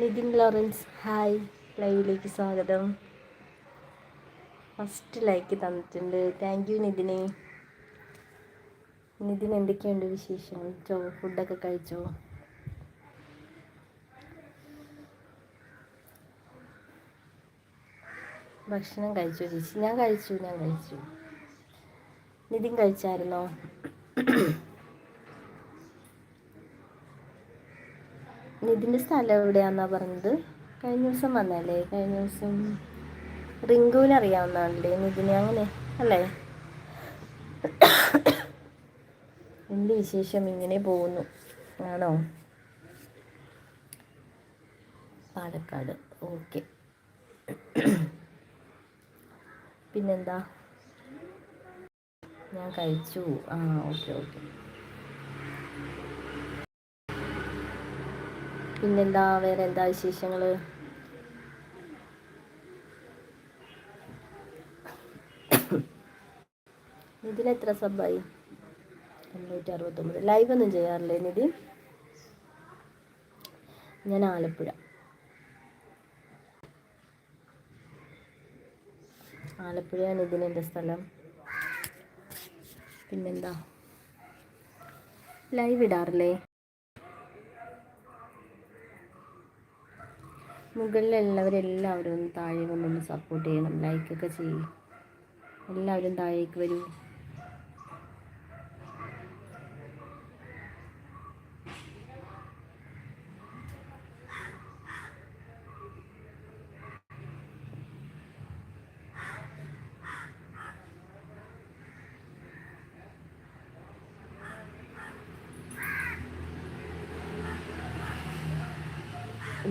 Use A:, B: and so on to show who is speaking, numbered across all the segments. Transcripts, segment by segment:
A: Nitin Lawrence hi. ലൈവിലേക്ക് സ്വാഗതം. First like തന്നിട്ടുണ്ട്. താങ്ക് യു നിതിനെ. നിതിൻ എന്തൊക്കെയുണ്ട് വിശേഷം? ചോ ഫുഡൊക്കെ കഴിച്ചോ? ഭക്ഷണം കഴിച്ചോ ചേച്ചി? ഞാൻ കഴിച്ചു ഞാൻ കഴിച്ചു. നിതിൻ കഴിച്ചായിരുന്നോ? നിതിന്റെ സ്ഥലം എവിടെയാണെന്നാണ് പറഞ്ഞത്? കഴിഞ്ഞ ദിവസം വന്നല്ലേ? കഴിഞ്ഞ ദിവസം റിങ്കുവിനെ നിതിന് അങ്ങനെ അല്ലേ? എന്ത് വിശേഷം? ഇങ്ങനെ പോകുന്നു. ആണോ? പാലക്കാട്. ഓക്കെ. പിന്നെന്താ? ഞാൻ കഴിച്ചു. ആ ഓക്കെ ഓക്കെ. പിന്നെന്താ വേറെ എന്താ വിശേഷങ്ങൾ എത്ര സബായി എണ്ണൂറ്റി അറുപത്തൊമ്പത് ലൈവ് ഒന്നും ചെയ്യാറില്ലേ നിധി? ഞാൻ ആലപ്പുഴ. ആലപ്പുഴയാണ് ഇതിനെന്റെ സ്ഥലം. പിന്നെന്താ? ലൈവ് ഇടാറില്ലേ? മുകളിലുള്ളവരെല്ലാവരും ഒന്ന് താഴെ കൊണ്ടൊന്ന് സപ്പോർട്ട് ചെയ്യണം. ലൈക്കൊക്കെ ചെയ്യും. എല്ലാവരും താഴേക്ക് വരൂ.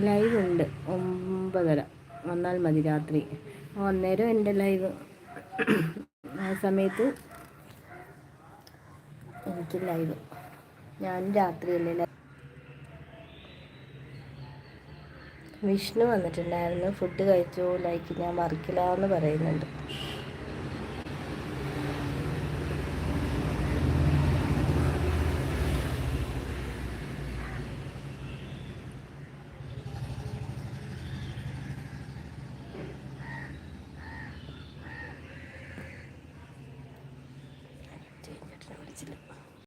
A: ലൈവ് ഉണ്ട്. ഒമ്പതര. വന്നാൽ മതി രാത്രി. അന്നേരം എന്റെ ലൈവ് ആ സമയത്ത് എനിക്ക് ലൈവ് ഞാൻ രാത്രിയല്ലേ ലൈവ് വിഷ്ണു വന്നിട്ടുണ്ടായിരുന്നു. ഫുഡ് കഴിച്ചു. ലൈക്ക് ഞാൻ മറിക്കില്ല എന്ന് പറയുന്നുണ്ട്.